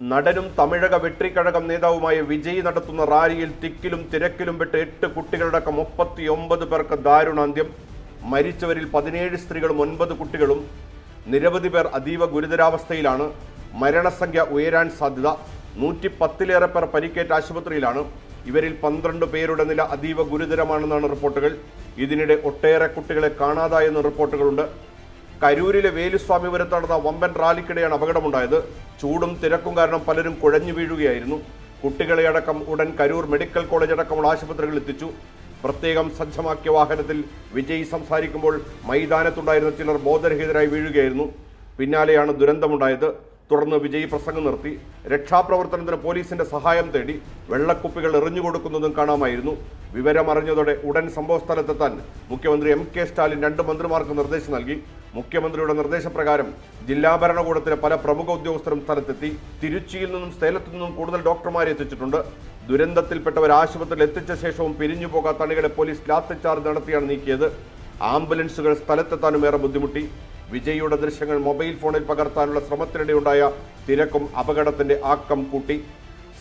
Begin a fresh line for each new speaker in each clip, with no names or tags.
നടനും തമിഴക വെട്രിക്കഴകം നേതാവുമായ വിജയ് നടത്തുന്ന റാലിയിൽ തിക്കിലും തിരക്കിലും പെട്ട് എട്ട് കുട്ടികളടക്കം മുപ്പത്തി ഒമ്പത് പേർക്ക് ദാരുണാന്ത്യം. മരിച്ചവരിൽ പതിനേഴ് സ്ത്രീകളും ഒൻപത് കുട്ടികളും. നിരവധി പേർ അതീവ ഗുരുതരാവസ്ഥയിലാണ്. മരണസംഖ്യ ഉയരാൻ സാധ്യത. നൂറ്റി പത്തിലേറെ പേർ പരിക്കേറ്റ ആശുപത്രിയിലാണ്. ഇവരിൽ പന്ത്രണ്ട് പേരുടെ നില അതീവ ഗുരുതരമാണെന്നാണ് റിപ്പോർട്ടുകൾ. ഇതിനിടെ ഒട്ടേറെ കുട്ടികളെ കാണാതായെന്ന് റിപ്പോർട്ടുകളുണ്ട്. കരൂരിലെ വേലുസ്വാമിപുരത്ത് നടന്ന വമ്പൻ റാലിക്കിടെയാണ് അപകടമുണ്ടായത്. ചൂടും തിരക്കും കാരണം പലരും കുഴഞ്ഞു വീഴുകയായിരുന്നു. കുട്ടികളെ അടക്കം ഉടൻ കരൂർ മെഡിക്കൽ കോളേജ് അടക്കമുള്ള ആശുപത്രികളിൽ എത്തിച്ചു. പ്രത്യേകം സജ്ജമാക്കിയ വാഹനത്തിൽ വിജയ് സംസാരിക്കുമ്പോൾ മൈതാനത്തുണ്ടായിരുന്ന ചിലർ ബോധരഹിതരായി വീഴുകയായിരുന്നു. പിന്നാലെയാണ് ദുരന്തമുണ്ടായത്. തുടർന്ന് വിജയ് പ്രസംഗം നിർത്തി. രക്ഷാപ്രവർത്തനത്തിന് പോലീസിന്റെ സഹായം തേടി വെള്ളക്കുപ്പികൾ എറിഞ്ഞുകൊടുക്കുന്നതും കാണാമായിരുന്നു. വിവരമറിഞ്ഞതോടെ ഉടൻ സംഭവസ്ഥലത്തെത്താൻ മുഖ്യമന്ത്രി എം കെ സ്റ്റാലിൻ രണ്ട് മന്ത്രിമാർക്ക് നിർദ്ദേശം നൽകി. മുഖ്യമന്ത്രിയുടെ നിർദ്ദേശപ്രകാരം ജില്ലാ ഭരണകൂടത്തിലെ പല പ്രമുഖ ഉദ്യോഗസ്ഥരും സ്ഥലത്തെത്തി തിരുച്ചിയിൽ നിന്നും സ്ഥലത്തു നിന്നും കൂടുതൽ ഡോക്ടർമാരെ എത്തിച്ചിട്ടുണ്ട്. ദുരന്തത്തിൽപ്പെട്ടവർ ആശുപത്രിയിൽ എത്തിച്ച ശേഷവും പിരിഞ്ഞു പോകാത്ത അണികളെ പോലീസ് ലാത്തിച്ചാർജ് നടത്തിയാണ് നീക്കിയത്. ആംബുലൻസുകൾ സ്ഥലത്തെത്താനും ഏറെ ബുദ്ധിമുട്ടി. വിജയിയുടെ ദൃശ്യങ്ങൾ മൊബൈൽ ഫോണിൽ പകർത്താനുള്ള ശ്രമത്തിനിടെയുണ്ടായ തിരക്കും അപകടത്തിന്റെ ആക്കം കൂട്ടി.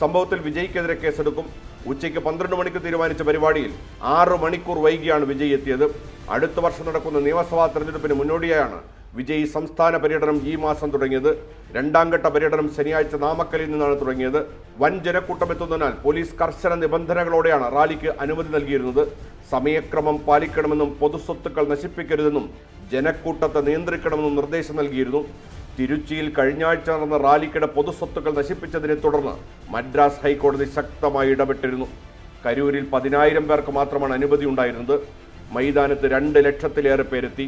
സംഭവത്തിൽ വിജയ്ക്കെതിരെ കേസെടുക്കും. ഉച്ചയ്ക്ക് പന്ത്രണ്ട് മണിക്ക് തീരുമാനിച്ച പരിപാടിയിൽ ആറ് മണിക്കൂർ വൈകിയാണ് വിജയ് എത്തിയത്. അടുത്ത വർഷം നടക്കുന്ന നിയമസഭാ തെരഞ്ഞെടുപ്പിന് മുന്നോടിയായാണ് വിജയ് സംസ്ഥാന പര്യടനം ഈ മാസം തുടങ്ങിയത്. രണ്ടാം ഘട്ട പര്യടനം ശനിയാഴ്ച നാമക്കലിൽ നിന്നാണ് തുടങ്ങിയത്. വൻ ജനക്കൂട്ടം എത്തുന്നതിനാൽ പോലീസ് കർശന നിബന്ധനകളോടെയാണ് റാലിക്ക് അനുമതി നൽകിയിരുന്നത്. സമയക്രമം പാലിക്കണമെന്നും പൊതുസ്വത്തുക്കൾ നശിപ്പിക്കരുതെന്നും ജനക്കൂട്ടത്തെ നിയന്ത്രിക്കണമെന്നും നിർദ്ദേശം നൽകിയിരുന്നു. തിരുച്ചിയിൽ കഴിഞ്ഞ ആഴ്ച നടന്ന റാലിക്കിടെ പൊതുസ്വത്തുക്കൾ നശിപ്പിച്ചതിനെ തുടർന്ന് മദ്രാസ് ഹൈക്കോടതി ശക്തമായി ഇടപെട്ടിരുന്നു. കരൂരിൽ പതിനായിരം പേർക്ക് മാത്രമാണ് അനുമതി ഉണ്ടായിരുന്നത്. മൈതാനത്ത് രണ്ട് ലക്ഷത്തിലേറെ പേരെത്തി.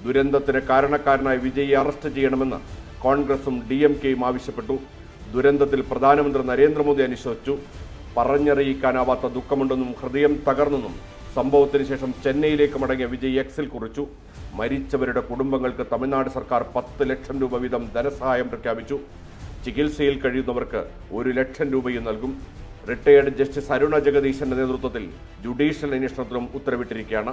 ദുരന്തത്തിന് കാരണക്കാരനായ വിജയെ അറസ്റ്റ് ചെയ്യണമെന്ന് കോൺഗ്രസും ഡി എം കെയും ആവശ്യപ്പെട്ടു. ദുരന്തത്തിൽ പ്രധാനമന്ത്രി നരേന്ദ്രമോദി അനുശോചിച്ചു. പറഞ്ഞറിയിക്കാനാവാത്ത ദുഃഖമുണ്ടെന്നും ഹൃദയം തകർന്നെന്നും സംഭവത്തിന് ശേഷം ചെന്നൈയിലേക്ക് മടങ്ങിയ വിജയ് എക്സിൽ കുറിച്ചു. മരിച്ചവരുടെ കുടുംബങ്ങൾക്ക് തമിഴ്നാട് സർക്കാർ പത്ത് ലക്ഷം രൂപ വീതം ധനസഹായം പ്രഖ്യാപിച്ചു. ചികിത്സയിൽ കഴിയുന്നവർക്ക് ഒരു ലക്ഷം രൂപയും നൽകും. റിട്ടയേർഡ് ജസ്റ്റിസ് അരുണ ജഗദീശന്റെ നേതൃത്വത്തിൽ ജുഡീഷ്യൽ അന്വേഷണത്തിനും ഉത്തരവിട്ടിരിക്കുകയാണ്.